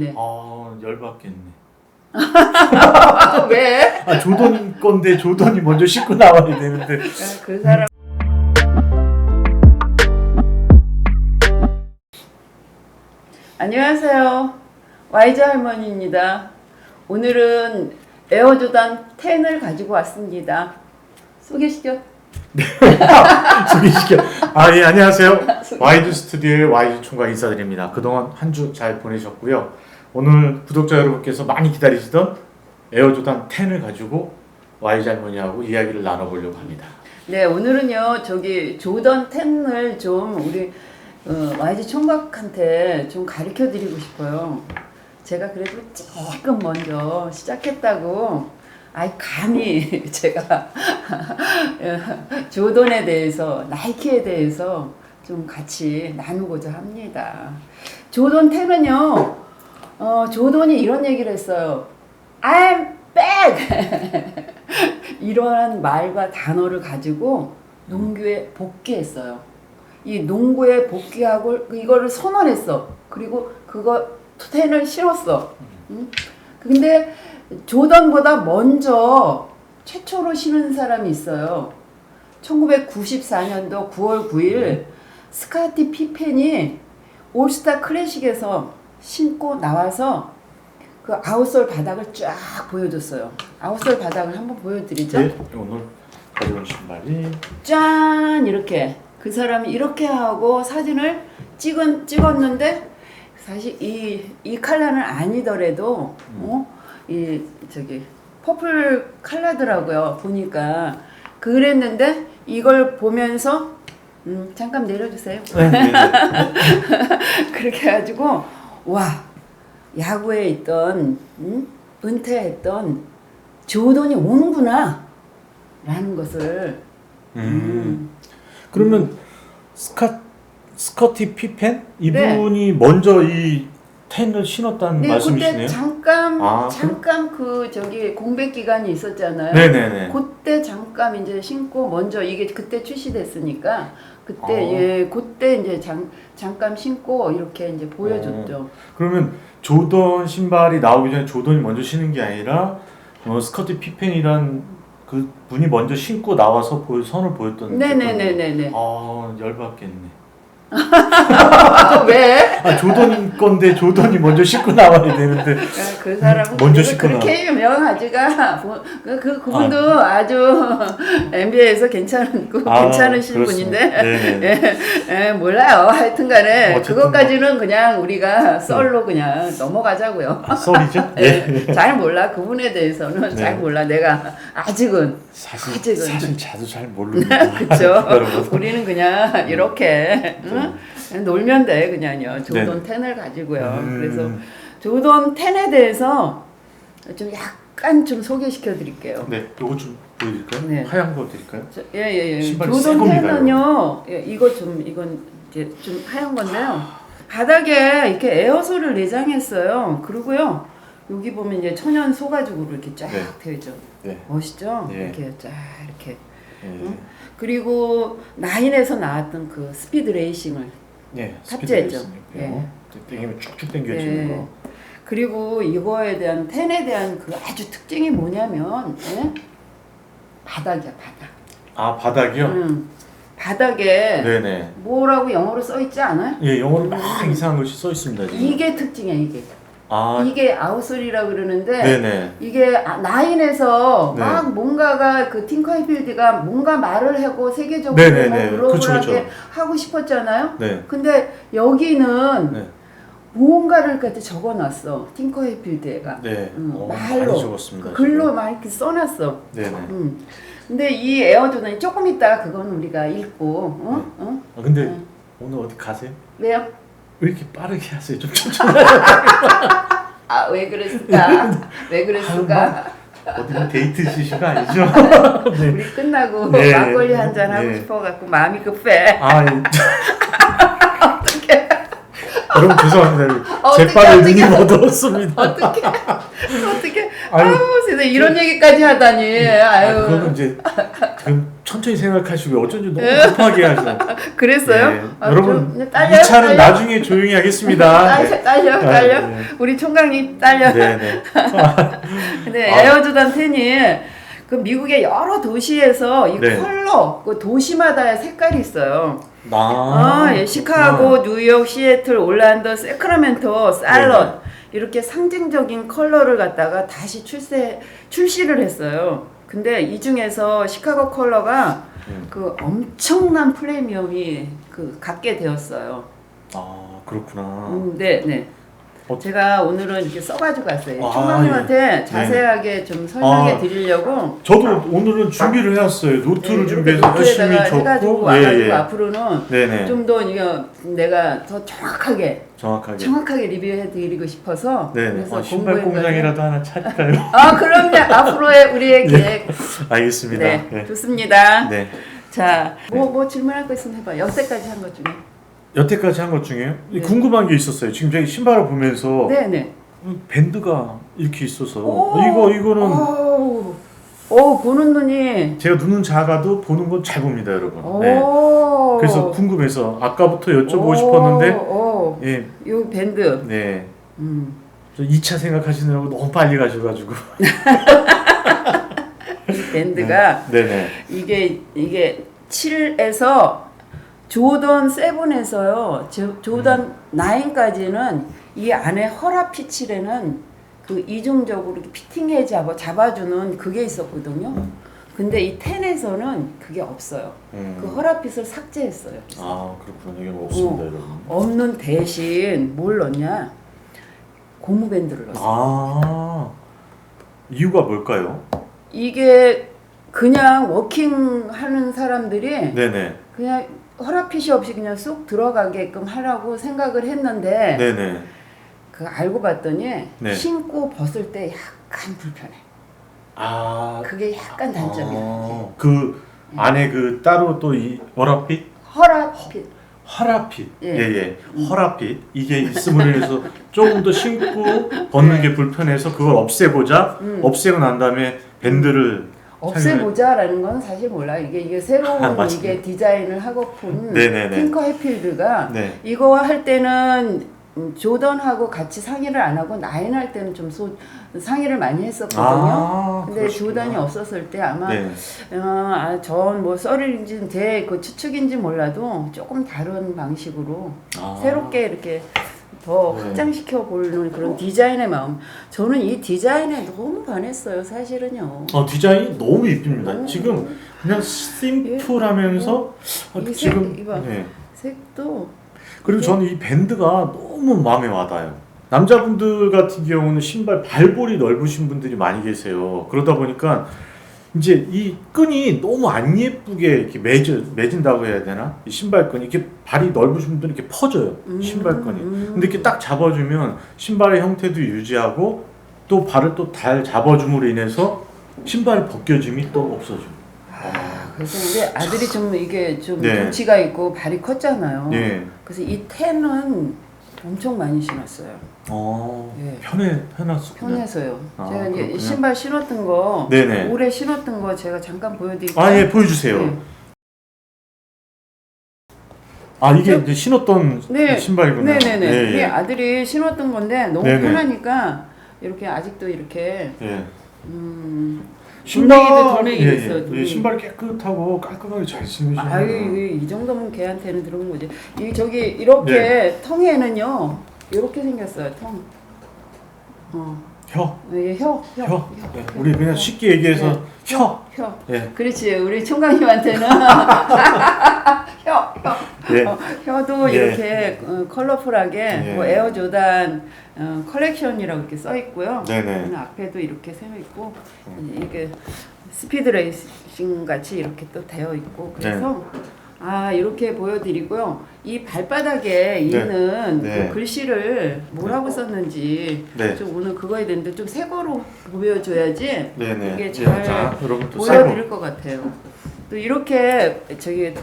네네네. 아 열받겠네. 아, 왜? 아 조던 건데 조던이 먼저 씻고 나와야 되는데. 아, 그 사람. 안녕하세요. 와이즈 할머니입니다. 오늘은 에어조단 10을 가지고 왔습니다. 소개시켜. 소개시켜. 아 예 안녕하세요. 와이드 스튜디오의 와이드 총각 인사드립니다. 그동안 한 주 잘 보내셨고요. 오늘 구독자 여러분께서 많이 기다리시던 에어조단 10을 가지고 와이즈 할머니하고 이야기를 나눠보려고 합니다. 네, 오늘은요, 저기 조던 10을 좀 우리 어, YG 총각한테 좀 가르쳐 드리고 싶어요. 제가 그래도 조금 먼저 시작했다고, 아이, 감히 제가 조던에 대해서, 나이키에 대해서 좀 같이 나누고자 합니다. 조던 10은요, 어, 조던이 이런 얘기를 했어요. I'm back! 이러한 말과 단어를 가지고 농구에 복귀했어요. 이 농구에 복귀하고 이거를 선언했어. 그리고 그거 텐을 실었어. 응? 근데 조던보다 먼저 최초로 신은 사람이 있어요. 1994년도 9월 9일 스카티 피펜이 올스타 클래식에서 신고 나와서 그 아웃솔 바닥을 쫙 보여줬어요. 아웃솔 바닥을 한번 보여드리죠. 네, 오늘 가져온 신발이 짠 이렇게 그 사람이 이렇게 하고 사진을 찍은 찍었는데 사실 이이 컬러는 아니더라도 어 이 저기 퍼플 컬러더라고요 보니까 그랬는데 이걸 보면서 음 잠깐 내려주세요. 네, 네, 네. 그렇게 해가지고 와 야구에 있던 음? 은퇴했던 조던이 오는구나 라는 것을 음. 그러면 스카 스커티 피펜 네. 이분이 먼저 이 텐을 신었다는 네, 말씀이시네요. 그때 잠깐 아, 잠깐 그 저기 공백 기간이 있었잖아요. 네네네. 그때 잠깐 이제 신고 먼저 이게 그때 출시됐으니까 그때 아. 예 그때 이제 잠 잠깐 신고 이렇게 이제 보여줬죠. 그러면 조던 신발이 나오기 전에 조던이 먼저 신은 게 아니라 어, 스커티 피펜이란 그 분이 먼저 신고 나와서 보여, 선을 보였던. 네네네네네. 아 열받겠네. 아, 왜? 아 조던 건데 조던이 먼저 신고 나와야 되는데. 아, 그 사람은 먼저 신고 그렇게 유명하지가 뭐, 그, 그 그분도 아. 주 NBA에서 괜찮은 그 아, 괜찮으신 그렇습니다. 분인데 네네. 예, 예, 몰라요. 하여튼간에 어쨌든 그것까지는 그냥 우리가 썰로 그냥 넘어가자고요. 아, 썰이죠? 예, 잘 몰라 그분에 대해서는 네. 잘 몰라. 내가 아직은 사실 아직은. 사실 자도 잘 모릅니다. 그렇죠. 여러분. 우리는 그냥 이렇게 응? 그냥 놀면 돼 그냥요. 조던 네. 10을 가지고요. 음. 그래서 조던 10에 대해서 좀 약간 좀 소개시켜 드릴게요. 네, 요거 좀 보여드릴까요? 네. 하얀 거 드릴까요? 예예예. 신발이 새 조던 겁니다, 10은요. 예, 이거 좀 이건 이제 좀 하얀 건데요. 바닥에 이렇게 에어솔을 내장했어요. 그리고요. 여기 보면 이제 천연 소가죽으로 이렇게 쫙 네. 되어 있죠. 네. 멋있죠? 네. 이렇게 쫙 이렇게. 예. 응? 그리고 나인에서 나왔던 그 스피드 레이싱을 예. 탑재했죠. 스피드 예. 땡기면 쭉쭉 당겨지는 예. 거. 그리고 이거에 대한 텐에 대한 그 아주 특징이 뭐냐면 예? 바닥이야 바닥. 아 바닥이요? 응. 바닥에 네네. 뭐라고 영어로 써 있지 않아요? 예, 영어로 막 이상한 것이 써 있습니다 지금. 이게 특징이야 이게. 아, 이게 아웃솔이라 그러는데 네네. 이게 아- 나인에서 네. 막 뭔가가 그 팅커이필드가 뭔가 말을 하고 세계적으로 네네네. 뭐 그쵸, 글로벌하게 그쵸. 하고 싶었잖아요. 네. 근데 여기는 네. 무언가를 갖다 적어놨어 팅커이필드가 네. 음, 어, 말로 많이 적었습니다. 그 글로 막 이렇게 써놨어. 지금. 네네. 음. 근데 이 에어조단이 조금 있다가 그건 우리가 읽고 어? 어? 아, 근데 네. 오늘 어디 가세요? 왜요? 왜 이렇게 빠르게 하세요? 좀 천천히. 아 왜 그랬을까? 왜 그랬을까? 뭐 데이트 시시가 아니죠? 네. 우리 끝나고 네. 막걸리 한 잔 하고 네. 싶어갖고 마음이 급해. 아, 예. 여러분 죄송합니다. 어떡해, 제빨에 눈이 어떡해. 어두웠습니다. 어떻게 어떻게 아유, 아유 세상에 이런 얘기까지 하다니 아, 아유 그거는 이제 그 천천히 생각하시고 어쩐지 너무 급하게 하시네. 그랬어요? 네. 아, 여러분 좀 딸려요? 이 차는 딸려? 나중에 조용히 하겠습니다. 딸려, 딸려, 딸려. 아, 네. 우리 총각님 딸려. 네, 네. 근데 아. 에어조단 10이 그 미국의 여러 도시에서 이 네. 컬러, 그 도시마다의 색깔이 있어요. 아, 아, 예, 시카고, 뉴욕, 시애틀, 올란도, 세크라멘토, 살럿 네네. 이렇게 상징적인 컬러를 갖다가 다시 출세 출시를 했어요. 근데 이 중에서 시카고 컬러가 음. 그 엄청난 프리미엄이 그 갖게 되었어요. 아 그렇구나. 음, 네, 네. 어. 제가 오늘은 이렇게 써가지고 갔어요. 아, 총각님한테 자세하게 좀 설명해 아. 드리려고. 저도 오늘은 준비를 해왔어요. 노트를 네, 준비해서 열심히 해가지고 적고. 와가지고 예, 예. 앞으로는 네네. 좀 더 이거 내가 더 정확하게 정확하게. 정확하게 리뷰해 드리고 싶어서 네네. 그래서 어, 신발. 공장이라도 하나 차릴까요? 아 그럼요 앞으로의 우리의 네. 계획 알겠습니다. 네, 네. 좋습니다 네. 자 뭐 뭐 질문할 거 있으면 해봐 여태까지 한 것 중에 여태까지 한 것 중에 네. 궁금한 게 있었어요. 지금 제가 신발을 보면서 네네 음, 밴드가 이렇게 있어서 오. 어, 이거 이거는 오, 오 보는 눈이 제가 눈은 작아도 보는 건 잘 봅니다, 여러분. 네. 오 그래서 궁금해서 아까부터 여쭤보고 오, 싶었는데 오, 예, 요 밴드 네. 음. 저 2차 생각하시느라고 너무 빨리 가셔가지고. 이 밴드가 네, 네. 이게 이게 7에서 조던 7에서요. 조, 조던 9까지는 이 안에 허라 피칠에는 그 이중적으로 이렇게 피팅해 잡아 잡아주는 그게 있었거든요. 근데 이 10에서는 그게 없어요. 음. 그 허라핏을 삭제했어요. 아 그렇구나 이게 뭐 없습니다, 어. 여러분. 없는 대신 뭘 넣냐? 고무밴드를 넣었어요. 아 이유가 뭘까요? 이게 그냥 워킹 하는 사람들이 네네. 그냥 허락핏이 없이 그냥 쑥 들어가게끔 하라고 생각을 했는데 네네. 그 알고 봤더니 네. 신고 벗을 때 약간 불편해. 아. 그게 약간 단점이야. 아, 그 안에 그 따로 또 이 워라핏, 허락핏. 허라핏, 예. 예예, 허라핏 이게 있음으로 인해서 조금 더 신고 벗는 게 불편해서 그걸 없애보자. 음. 없애고 난 다음에 밴드를 없애보자라는 건 사실 몰라. 이게 이게 새로운 아. 이게 디자인을 하고픈 네네네. 핑커 해필드가 네. 이거 할 때는 음, 조던하고 같이 상의를 안 하고 나인 할 때는 좀 소, 상의를 많이 했었거든요. 아, 근데 그러시구나. 조던이 없었을 때 아마 네. 어, 아, 전뭐 썰인지 대그 추측인지 몰라도 조금 다른 방식으로 아. 새롭게 이렇게 더 네. 확장시켜 보는 그런 디자인의 마음. 저는 이 디자인에 너무 반했어요, 사실은요. 어 디자인이 너무 이쁩니다. 음. 지금 그냥 심플하면서 아, 이 색, 지금 이봐. 네. 색도 그리고 저는 이 밴드가 너무 마음에 와닿아요. 남자분들 같은 경우는 신발 발볼이 넓으신 분들이 많이 계세요. 그러다 보니까 이제 이 끈이 너무 안 예쁘게 이렇게 맺어, 맺은다고 해야 되나? 이 신발끈이 이렇게 발이 넓으신 분들은 이렇게 퍼져요. 음, 신발끈이. 음. 근데 이렇게 딱 잡아주면 신발의 형태도 유지하고 또 발을 또 잘 잡아줌으로 인해서 신발 벗겨짐이 또 없어져요. 아, 그래서 근데 아들이 좀 이게 좀 네. 덩치가 있고 발이 컸잖아요. 예. 그래서 이 텐은 엄청 많이 신었어요. 어, 예. 편해, 편했었군요. 편해서요. 아, 제가 이제 그렇군요. 신발 신었던 거 네네. 올해 신었던 거 제가 잠깐 보여드릴게요. 아, 예, 보여주세요. 네. 아, 이게 이제 신었던 네. 신발이구나. 네네네. 예, 예. 아들이 신었던 건데 너무 네네. 편하니까 이렇게 아직도 이렇게 예. 음, 돌멩이도 돌멩이 예, 있어요, 예. 예, 돌멩이. 신발 깨끗하고 깔끔하게 잘 신으시네요. 아유 이, 이 정도면 걔한테는 들어온 거지. 이 저기 이렇게 네. 텅에는요 이렇게 생겼어요 텅. 어, 혀, 이게 혀, 혀, 혀. 예, 우리 그냥 쉽게 얘기해서 네. 혀. 혀. 예. 그렇지 우리 총각님한테는 혀, 혀. 예. 어, 혀도 예. 이렇게 어, 컬러풀하게 예. 뭐 에어 조단 어, 컬렉션이라고 이렇게 써 있고요. 네네. 그 앞에도 이렇게 세 있고 음. 이게 스피드 레이싱 같이 이렇게 또 되어 있고 그래서 네. 아 이렇게 보여드리고요. 이 발바닥에 있는 네. 그 글씨를 뭐라고 썼는지 네. 좀 오늘 그거에 대한데 좀 새거로 보여줘야지 네네. 이게 예, 잘 자, 여러분 또 새로. 보여드릴 것 같아요. 또 이렇게 저기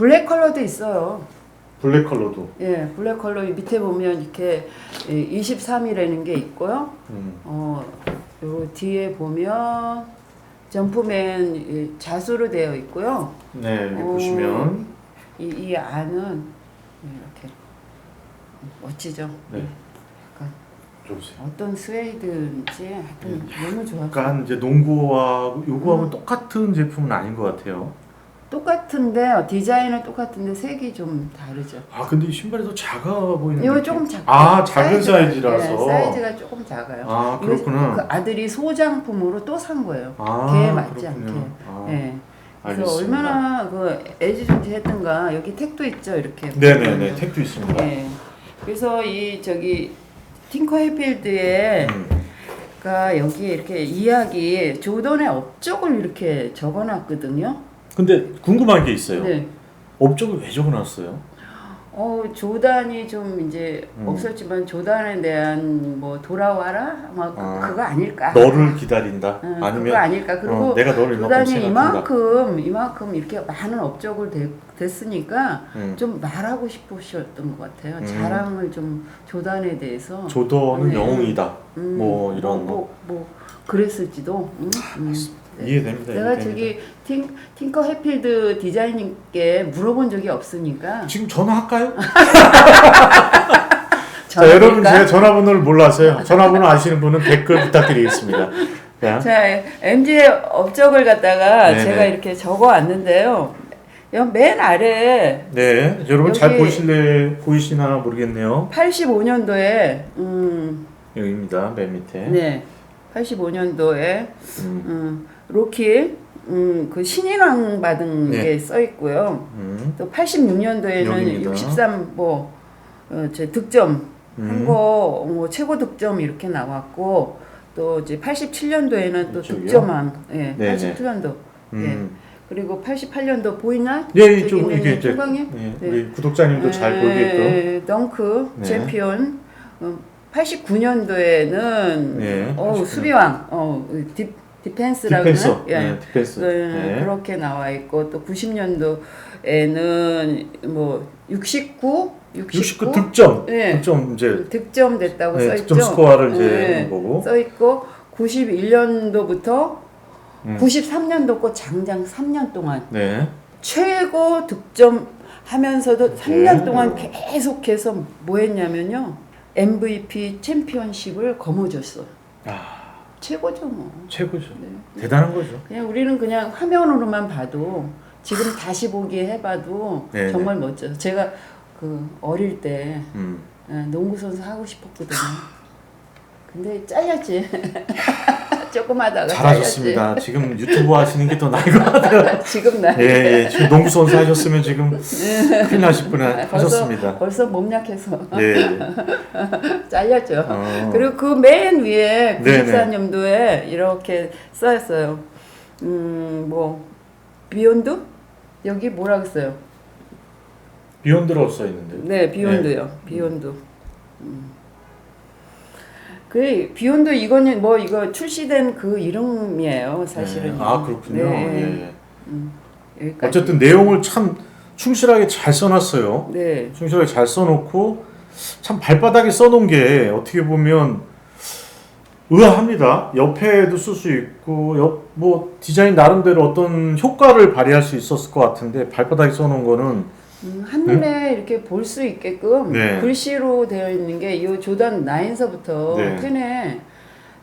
블랙 컬러도 있어요. 블랙 컬러도. 예, 블랙 컬러 밑에 보면 이렇게 23이라는 게 있고요. 음. 어, 요 뒤에 보면 점프맨 이 자수로 되어 있고요. 네, 여기 어, 보시면 이, 이 안은 이렇게 멋지죠. 네. 보세요. 어떤 스웨이드인지 하여튼 너무 좋아. 약간 이제 농구와 요구하고 음. 똑같은 제품은 아닌 것 같아요. 똑같은데 디자인은 똑같은데 색이 좀 다르죠. 아 근데 이 신발이 더 작아 보이는. 이거? 조금 작고 아 작은 사이즈라서. 네, 사이즈가 조금 작아요. 아 이거 그렇구나. 그 아들이 소장품으로 또 산 거예요. 아 걔에 맞지 그렇군요. 않게. 아, 네. 그래서 알겠습니다. 얼마나 그 애지중지했던가 여기 택도 있죠 이렇게. 네네네 택도 있습니다. 네. 그래서 이 저기 팅커 해필드에 음. 가 여기에 이렇게 이야기 조던의 업적을 이렇게 적어놨거든요. 근데 궁금한 게 있어요. 네. 업적을 왜 적어놨어요? 어 조단이 좀 이제 음. 없었지만 조단에 대한 뭐 돌아와라 막 그- 아. 그거 아닐까? 너를 기다린다. 응, 아니면 그거 아닐까? 그리고 어, 내가 너를 이만큼 조단이 생각한다. 이만큼 이만큼 이렇게 많은 업적을 대- 됐으니까 음. 좀 말하고 싶으셨던 것 같아요. 음. 자랑을 좀 조단에 대해서 조던은 네. 영웅이다. 음, 뭐 이런 거. 뭐, 뭐 그랬을지도. 음, 음. 네. 이해됩니다. 내가 이해됩니다. 저기 팅, 팅커 해필드 디자인님께 물어본 적이 없으니까 지금 전화할까요? 자? 여러분 제가 전화번호를 몰라서요. 전화번호 아시는 분은 댓글 부탁드리겠습니다. 자, 자, MG의 업적을 갖다가 네네. 제가 이렇게 적어 왔는데요. 여기 맨 아래 네, 여러분 잘 보실래 보이시나 모르겠네요. 85년도에 음, 여기입니다. 맨 밑에. 네. 85년도에 음, 음, 로키 음, 그 신인왕 받은 네. 게 써 있고요. 음, 또 86년도에는 여기입니다. 63 뭐, 어, 제 득점 음. 한거 뭐 최고 득점 이렇게 나왔고 또 이제 87년도에는 또 이쪽이요? 득점왕 예, 네네. 87년도 음. 그리고 88년도 보이나? 예, 저기 이쪽 있는 이게 이제? 예, 네. 우리 구독자님도 잘 보이게끔. 예, 덩크 네. 챔피언 어, 89년도에는 네, 어89 수비왕 어 디, 디펜스라고 디펜서. 그러나? 예. 네, 디펜스. 그, 네. 그렇게 나와 있고 또 90년도에는 뭐 69, 69, 69 득점. 네. 득점 이제 득점 됐다고 네, 써 있죠. 득점 스코어를 이제 네. 거고. 써 있고 91년도부터 음. 93년도고 장장 3년 동안 네. 최고 득점 하면서도 3년 네. 동안 계속해서 뭐 했냐면요. MVP 챔피언십을 거머쥐었어. 아, 최고죠 뭐. 최고죠. 네. 대단한 거죠. 그냥 우리는 그냥 화면으로만 봐도 지금 다시 보기 해봐도 네. 정말 멋져요. 제가 그 어릴 때 음. 어, 농구 선수 하고 싶었거든요. 근데 잘렸지. 조금 하다가 잘하셨습니다. 지금 유튜브 하시는 게 더 나은 것 같아요. 지금 나 예, 예. 지금 농구 선수 하셨으면 지금 큰일 나실 뻔 하셨습니다. 벌써 몸 약해서 예. 잘렸죠. 어. 그리고 그 맨 위에 네네. 94년도에 이렇게 써있어요. 음, 뭐 비욘드 여기 뭐라고 써요? 비욘드로 써 있는데. 네, 비욘드요. 비욘드. 음. 그 비욘드 이거는 뭐 이거 출시된 그 이름이에요, 사실은. 네. 아 그렇군요. 네. 예. 여기까지. 어쨌든 내용을 참 충실하게 잘 써놨어요. 네. 충실하게 잘 써놓고 참 발바닥에 써놓은 게 어떻게 보면 의아합니다. 옆에도 쓸 수 있고 옆 뭐 디자인 나름대로 어떤 효과를 발휘할 수 있었을 것 같은데 발바닥에 써놓은 거는 음, 한눈에 이렇게 볼 수 있게끔 네. 글씨로 되어 있는 게 이 조던 9서부터 네. 10에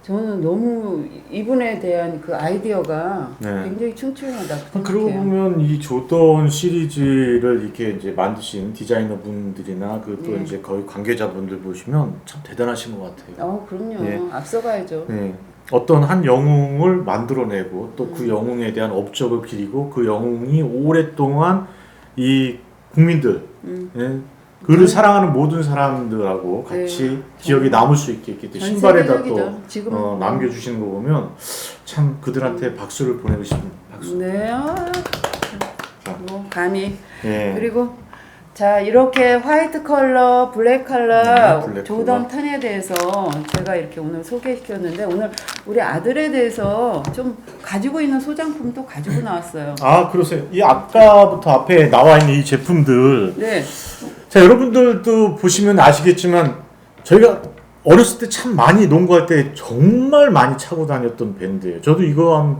저는 너무 이분에 대한 그 아이디어가 네. 굉장히 충출하다. 그러고 보면 이 조던 시리즈를 이렇게 이제 만드신 디자이너 분들이나 그또 네. 이제 거의 관계자분들 보시면 참 대단하신 것 같아요. 어, 그럼요. 네. 앞서가야죠. 네. 어떤 한 영웅을 만들어내고 또그 음. 영웅에 대한 업적을 기리고 그 영웅이 오랫동안 이 국민들 음. 예, 그를 사랑하는 모든 사람들하고 같이 네. 기억에 남을 수 있게 이렇게 전 신발에다 또. 지금 어, 남겨주시는 거 보면 참 그들한테 박수를 보내고 싶은 박수. 네. 아, 자. 뭐 감히 예. 그리고 자 이렇게 화이트 컬러, 블랙 컬러, 네, 블랙 조던 턴에 대해서 제가 이렇게 오늘 소개시켰는데 오늘 우리 아들에 대해서 좀 가지고 있는 소장품도 가지고 나왔어요. 아 그러세요. 이 아까부터 앞에 나와 있는 이 제품들 네, 자 여러분들도 보시면 아시겠지만 저희가 어렸을 때 참 많이 농구할 때 정말 많이 차고 다녔던 밴드예요. 저도 이거 한,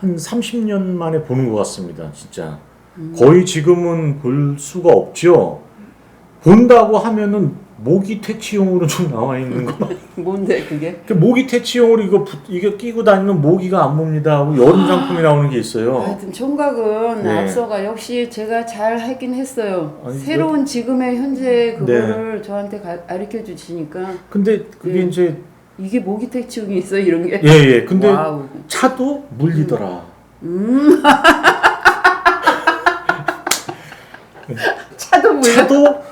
한 30년 만에 보는 것 같습니다. 진짜 음. 거의 지금은 볼 수가 없죠. 본다고 하면은 모기 퇴치용으로 좀 나와 있는 거. 뭔데 그게? 그 모기 퇴치용으로 이거 부- 이거 끼고 다니면 모기가 안 봅니다 하고 여름 상품이 나오는 게 있어요. 하여튼 총각은 네. 앞서가 역시 제가 잘 하긴 했어요. 아니, 새로운 지금의 현재 그거를 저한테 가, 가르쳐 주시니까 근데 그게 네. 이제 이게 모기 퇴치용이 있어 이런 게. 예예. 근데 와우. 차도 물리더라. 차도 물려. 차도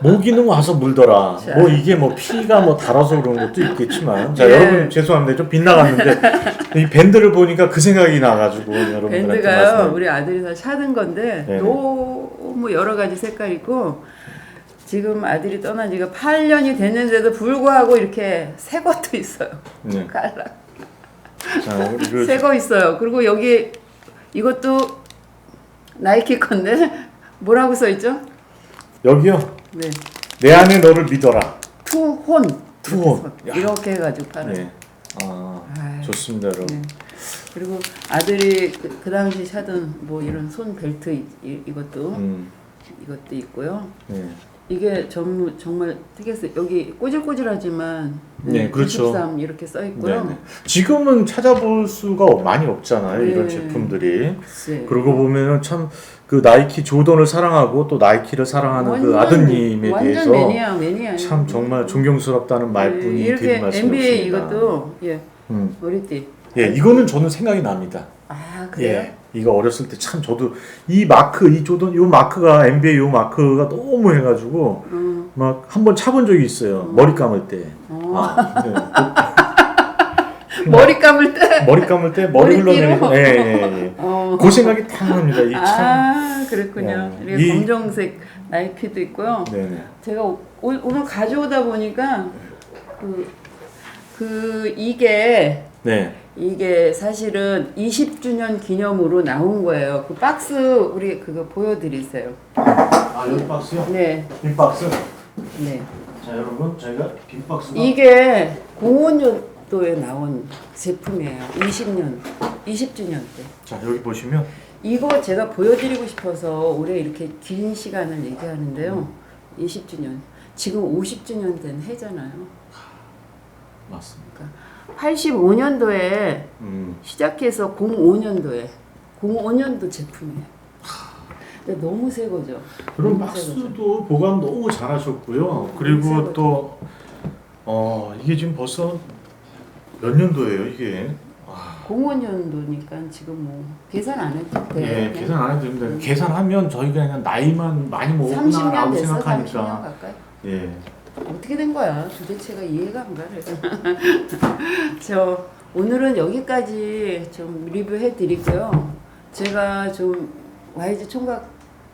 모기는 와서 물더라. 자. 뭐 이게 뭐 피가 뭐 달아서 그런 것도 있겠지만 자 네. 여러분 죄송합니다 좀 빗나갔는데 이 밴드를 보니까 그 생각이 나가지고 여러분들한테 밴드가요 말씀. 우리 아들이 다 사는 건데 네네. 너무 여러 가지 색깔 있고 지금 아들이 떠난 지가 8년이 됐는데도 불구하고 이렇게 새 것도 있어요. 네. 깔라. 자 그리고 새거 있어요. 그리고 여기 이것도 나이키 건데 뭐라고 써 있죠? 여기요 네. 내 안에 너를 믿어라. 투혼. 투혼. 이렇게, 이렇게 해가지고 팔아요. 네. 아 좋습니다 여러분. 네. 그리고 아들이 그, 그 당시 사던 뭐 이런 손 벨트 이, 이, 이것도 음, 이것도 있고요. 네. 이게 정, 정말 특이했어요. 여기 꼬질꼬질하지만 네, 그렇죠. 93 이렇게 써 있고요. 네, 네. 지금은 찾아볼 수가 많이 없잖아요 이런 네. 제품들이. 글쎄. 그러고 보면은 참그 나이키 조던을 사랑하고 또 나이키를 사랑하는 그 아드님에 완전 대해서 매니아 매니아. 참 정말 존경스럽다는 말뿐이 네, 이렇게 드린 말씀이었습니다. NBA 이것도 예 음. 머리띠. 예, 이거는 저는 생각이 납니다. 아 그래요? 예, 이거 어렸을 때 참 저도 이 마크, 이 조던, 요 마크가 NBA 요 마크가 너무 해가지고 음. 막 한 번 차본 적이 있어요. 머리 감을 때. 어. 아, 네. 머리 감을 때. 머리 감을 때 머리? 흘러내리고, 예, 예, 예. 어. 그 생각이 딱 납니다. 이 참. 아. 네. 이렇게 이- 검정색 나이키도 있고요. 네네. 제가 오, 오늘 가져오다 보니까 그, 그 이게 네. 이게 사실은 20주년 기념으로 나온 거예요. 그 박스 우리 그거 보여드리세요. 아 여기 박스요? 네, 빈 박스. 네. 자 여러분 저희가 빈 박스가 이게 05년도에 나온 제품이에요. 20년, 20주년 때. 자 여기 보시면 이거 제가 보여드리고 싶어서 올해 이렇게 긴 시간을 얘기하는데요. 20주년. 지금 50주년 된 해잖아요. 맞습니다. 85년도에 음. 시작해서 05년도에 05년도 제품이에요. 근데 너무 새 거죠. 그럼 너무 새 거죠. 박스도 보관 너무 잘하셨고요. 새 그리고. 또 어, 이게 지금 벌써 몇 년도예요, 이게? 아, 05년도니까 지금 뭐 계산 안 해도 돼. 예, 계산 안 해도 됩니다. 계산하면 저희가 그냥 나이만 많이 30년 먹었구나라고 됐어, 30년 생각하니까. 가까이. 예. 어떻게 된 거야? 도대체가 이해가 안 가요. 저 오늘은 여기까지 좀 리뷰해 드리고요. 제가 좀 YG 총각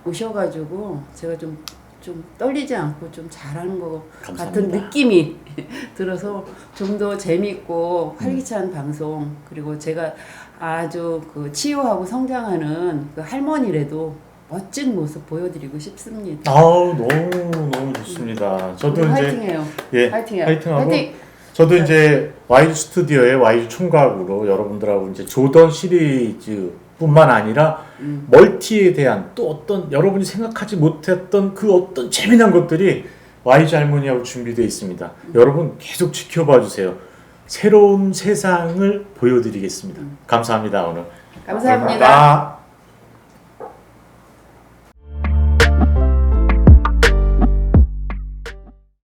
오셔가지고 제가 좀 좀 떨리지 않고 좀 잘하는 것 같은. 느낌이 들어서 좀 더 재밌고 활기찬 방송 그리고 제가 아주 그 치유하고 성장하는 그 할머니라도 멋진 모습 보여드리고 싶습니다. 아우, 너무 너무 좋습니다. 저도 이제 화이팅해요. 예, 화이팅해요. 화이팅하고 화이팅! 저도 이제 YG 스튜디오의 YG 총각으로 여러분들하고 이제 조던 시리즈뿐만 아니라 음. 멀티에 대한 또 어떤 여러분이 생각하지 못했던 그 어떤 재미난 것들이 YG 할머니하고 준비되어 있습니다. 여러분 계속 지켜봐 주세요. 새로운 세상을 보여드리겠습니다. 감사합니다 오늘. 감사합니다. 감사합니다.